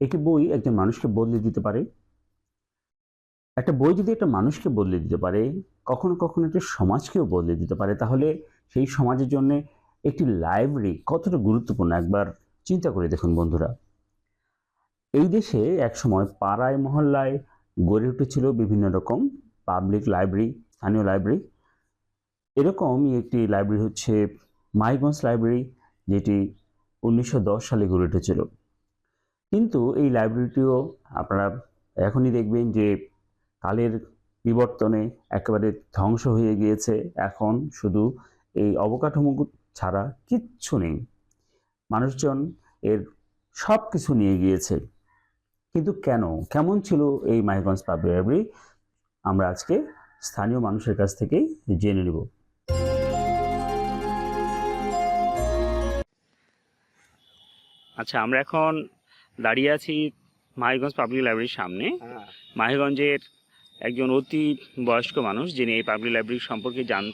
একটি বই একজন মানুষকে বদলে দিতে পারে। একটা বই যদি একটা মানুষকে বদলে দিতে পারে, কখনো কখনো একটা সমাজকেও বদলে দিতে পারে, তাহলে সেই সমাজের জন্য একটি লাইব্রেরি কতটা গুরুত্বপূর্ণ একবার চিন্তা করে দেখুন বন্ধুরা। এই দেশে একসময় পাড়ায়, মহল্লায় গড়ে উঠেছিল বিভিন্ন রকম পাবলিক লাইব্রেরি স্থানীয় লাইব্রেরি এরকমই একটি লাইব্রেরি হচ্ছে মাইগঞ্জ লাইব্রেরি যেটি উনিশশো দশ সালে গড়ে উঠেছিল। কিন্তু এই লাইব্রেরিটিও আপনারা এখনই দেখবেন যে কালের বিবর্তনে একেবারে ধ্বংস হয়ে গিয়েছে। এখন শুধু এই অবকাঠামো ছাড়া কিচ্ছু নেই। মানুষজন এর সব কিছু নিয়ে গিয়েছে। কিন্তু কেন? কেমন ছিল এই মাইগঞ্জ পাবলিক লাইব্রেরি আমরা আজকে স্থানীয় মানুষের কাছ থেকেই জেনে নেব। আচ্ছা আমরা এখন দাঁড়িয়ে আছি মাহিগঞ্জ পাবলিক লাইব্রেরির সামনে। হ্যাঁ। মাহিগঞ্জের একজন অতি বয়স্ক মানুষ যিনি এই পাবলিক লাইব্রেরি সম্পর্কে জান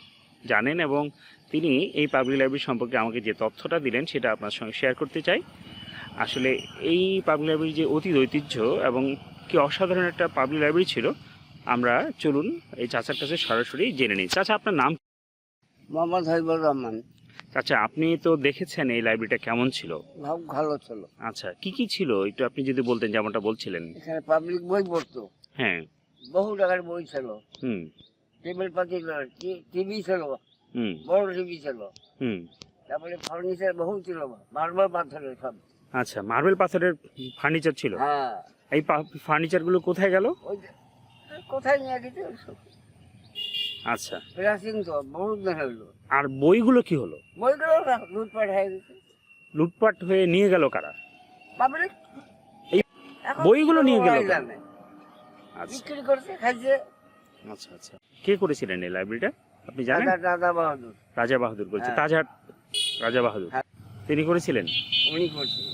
জানেন এবং তিনি এই পাবলিক লাইব্রেরি সম্পর্কে আমাকে যে তথ্যটা দিলেন সেটা আপনার সঙ্গে শেয়ার করতে চাই। আসলে এই পাবলিক লাইব্রেরি যে অতীত ঐতিহ্য এবং কি অসাধারণ একটা পাবলিক লাইব্রেরি ছিল আমরা চলুন এই চাচার কাছে সরাসরি জেনে নিই। চাচা আপনার নাম? মোহাম্মদ হাবিবুর রহমান। চাচা আপনি তো দেখেছেন এই লাইব্রেরিটা কেমন ছিল? ভালো ছিল। আচ্ছা কি কি ছিল? একটু আপনি যদি বলতেন যেমনটা বলছিলেন। এখানে পাবলিক বই পড়তো। হ্যাঁ। বহু টাকার বই ছিল। হুম। টেবিল পাতি টিভি ছিল। হুম। বড় টিভি ছিল। হুম। তারপরে ফার্নিচার বহু ছিল। মার্বেল পাথরের সব। আচ্ছা মার্বেল পাথরের ফার্নিচার ছিল? হ্যাঁ। এই ফার্নিচারগুলো কোথায় গেল? ওই কোথায় নিয়ে গেছে আচ্ছা। প্রাচীন তো বহুত দিন হইল আর বইগুলো কি হলো? বইগুলো লুটপাট হয়ে গেছে। লুটপাট হয়ে নিয়ে গেল কারা? পাবলিক এই বইগুলো নিয়ে গেল আচ্ছা। বিক্রি করছে খাইছে। আচ্ছা আচ্ছা। কে করেছিলেন এই লাইব্রেরিটা? আপনি জানেন? দাদা বাহাদুর। রাজা বাহাদুর করেছে হ্যাঁ। তাজহাট রাজা বাহাদুর। হ্যাঁ। তিনি করেছিলেন? উনি করছিল